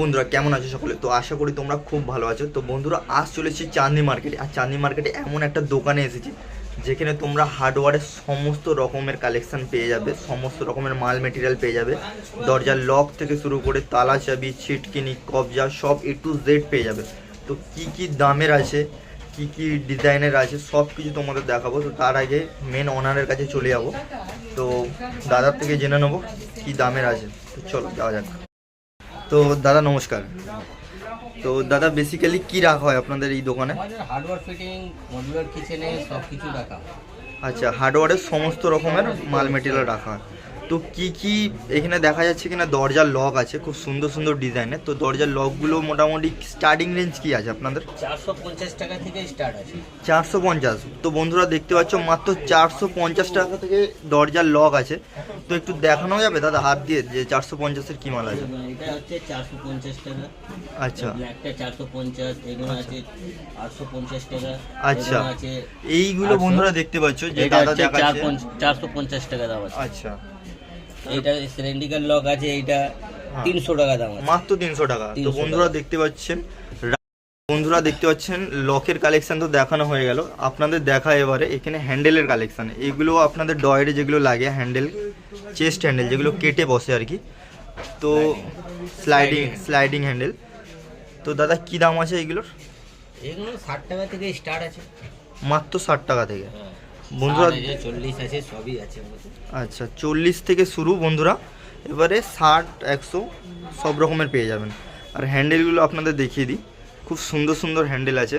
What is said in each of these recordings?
বন্ধুরা, কেমন আছো সকলে? তো আশা করি তোমরা খুব ভালো আছো। তো বন্ধুরা, আজ চলেছি চাঁদনি মার্কেটে। আর চাঁদনি মার্কেটে এমন একটা দোকানে এসেছি, যেখানে তোমরা হার্ডওয়ারের সমস্ত রকমের কালেকশন পেয়ে যাবে, সমস্ত রকমের মাল মেটেরিয়াল পেয়ে যাবে। দরজার লক থেকে শুরু করে তালা চাবি, ছিটকিনি, কবজা, সব এ টু জেড পেয়ে যাবে। তো কি কি দামের আছে, কি কি ডিজাইনের আছে, সব কিছু তোমাদের দেখাবো। তো তার আগে মেন ওনারের কাছে চলে যাব। তো দাদার থেকে জেনে নেব কি দামের আছে। তো চলো, যাওয়া যাক। তো দাদা নমস্কার। তো দাদা বেসিক্যালি কি রাখা হয় আপনাদের এই দোকানে? হার্ডওয়্যার ফিটিং মডুলার কিচেনে সব কিছু রাখা আচ্ছা হার্ডওয়্যারের সমস্ত রকমের মাল মেটেরিয়াল রাখা হয়। তো কি কি এখানে দেখা যাচ্ছে কিনা দরজার লক আছে খুব সুন্দর সুন্দর ডিজাইনের তো দরজার লকগুলো মোটামুটি স্টার্টিং রেঞ্জ কি আছে আপনাদের? চারশো পঞ্চাশ টাকা থেকে স্টার্ট আছে। চারশো পঞ্চাশ। তো বন্ধুরা দেখতে পাচ্ছ মাত্র চারশো পঞ্চাশ টাকা থেকে দরজার লক আছে। তো একটু দেখানো যাবে দাদা হাত দিয়ে যে চারশো পঞ্চাশের কী মাল আছে? এটা হচ্ছে চারশো পঞ্চাশ টাকা। আচ্ছা। ব্ল্যাকটা চারশো পঞ্চাশ এগুলো আছে আটশো পঞ্চাশ টাকা। আচ্ছা। এইগুলো বন্ধুরা দেখতে পাচ্ছ যে দাদা চারশো পঞ্চাশ টাকা দাম আছে। আচ্ছা। এটা সিলিন্ডিকাল লক আছে এটা হ্যাঁ। তিনশো টাকা দাম মাত্র তিনশো টাকা। তো বন্ধুরা দেখতে পাচ্ছেন বন্ধুরা দেখতে পাচ্ছেন লকের কালেকশন তো দেখানো হয়ে গেল। আপনাদের দেখা এবারে এখানে হ্যান্ডেলের কালেকশন এগুলো আপনাদের ডয়েরে যেগুলো লাগে হ্যান্ডেল চেস্ট হ্যান্ডেল যেগুলো কেটে বসে আর কি। তো স্লাইডিং স্লাইডিং হ্যান্ডেল তো দাদা কি দাম আছে এগুলোর? এগুলো ষাট টাকা থেকে স্টার্ট আছে। মাত্র ষাট টাকা থেকে। হ্যাঁ। বন্ধুরা চল্লিশ আছে সবই আছে। আচ্ছা চল্লিশ থেকে শুরু বন্ধুরা এবারে ষাট একশো সব রকমের পেয়ে যাবেন। আর হ্যান্ডেলগুলো আপনাদের দেখিয়ে দিই খুব সুন্দর সুন্দর হ্যান্ডেল আছে।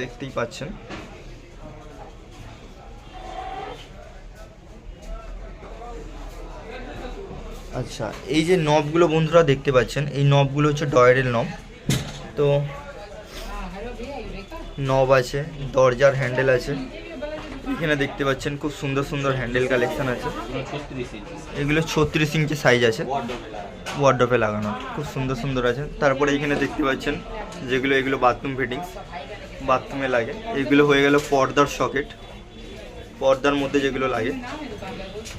দেখতেই পাচ্ছেন। আচ্ছা এই যে নবগুলো বন্ধুরা দেখতে পাচ্ছেন এই নবগুলো হচ্ছে ডয়ের নব তো নব আছে দরজার হ্যান্ডেল আছে। এখানে দেখতে পাচ্ছেন খুব সুন্দর সুন্দর হ্যান্ডেল কালেকশন আছে। এগুলো ছত্রিশ ইঞ্চি সাইজ আছে। ওয়ার্ডরোবে লাগানো। খুব সুন্দর সুন্দর আছে। তারপরে এখানে দেখতে পাচ্ছেন যেগুলো এগুলো বাথরুম ফিটিংস বাথরুমে লাগে। এগুলো হয়ে গেল পর্দার সকেট পর্দার মধ্যে যেগুলো লাগে।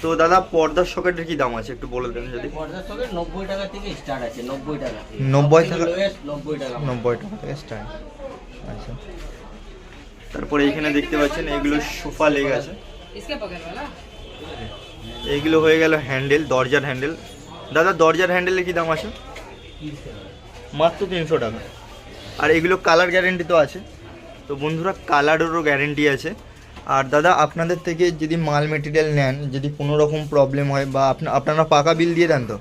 তো দাদা পর্দার সকেটের কি দাম আছে? একটু বলে দেন যদি। নব্বই টাকা থেকে স্টার্ট আছে নব্বই টাকা। থেকে। 90 সবথেকে টাকা? lowest নব্বই টাকা। নব্বই টাকা থেকে স্টার্ট আচ্ছা। তারপরে এখানে দেখতে পাচ্ছেন এগুলো সোফা লেগ আছে। এইগুলো হয়ে গেল হ্যান্ডেল দরজার হ্যান্ডেল। দাদা দরজার হ্যান্ডেলে কি দাম আছে? মাত্র তিনশো টাকা। আর এগুলো কালার গ্যারেন্টি তো আছে। তো বন্ধুরা কালারেরও গ্যারেন্টি আছে। আর দাদা আপনাদের থেকে যদি মাল মেটেরিয়াল নেন যদি কোনো রকম প্রবলেম হয় বা আপনারা পাকা বিল দিয়ে দেন তো?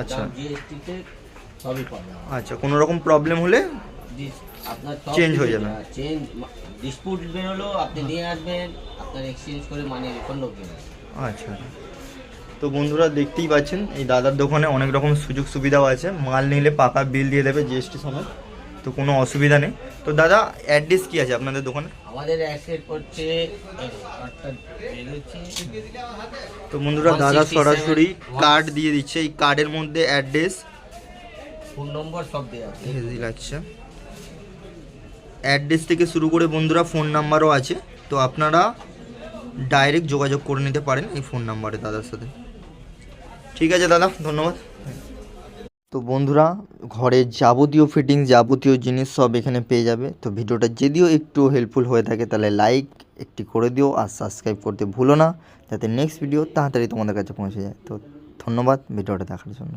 আচ্ছা। সবই পাবে আচ্ছা কোনো রকম প্রবলেম হলে আপনার Change হয়ে যাবে। চেঞ্জ ডিসপুট বেরোলো আপনি নিয়ে আসবেন আপনার এক্সচেঞ্জ করে মানি রিফান্ড হবে। আচ্ছা। তো বন্ধুরা দেখতেই পাচ্ছেন এই দাদার দোকানে অনেক রকম সুযোগ সুবিধাও আছে। মাল নিলে পাকা বিল দিয়ে দেবে জিএসটি সময় তো কোনো অসুবিধা নেই। তো দাদা অ্যাড্রেস কি আছে আপনাদের দোকানে? আমাদের করছে বেরোচ্ছে। তো বন্ধুরা দাদা সরাসরি কার্ড দিয়ে দিচ্ছে। এই কার্ডের মধ্যে অ্যাড্রেস ফোন নম্বর সব দেওয়া আছে। লাগছে। অ্যাড্রেস থেকে শুরু করে বন্ধুরা ফোন নাম্বারও আছে। তো আপনারা ডাইরেক্ট যোগাযোগ করে নিতে পারেন এই ফোন নাম্বারে দাদার সাথে। ঠিক আছে দাদা, ধন্যবাদ। তো বন্ধুরা ঘরের যাবতীয় ফিটিং যাবতীয় জিনিস সব এখানে পেয়ে যাবে। তো ভিডিওটা যদিও একটু হেল্পফুল হয়ে থাকে, তাহলে লাইক একটি করে দিও আর সাবস্ক্রাইব করতে ভুলো না। যাতে নেক্সট ভিডিও তাড়াতাড়ি তোমাদের কাছে পৌঁছে যায়। তো ধন্যবাদ, ভিডিওটা দেখার জন্য।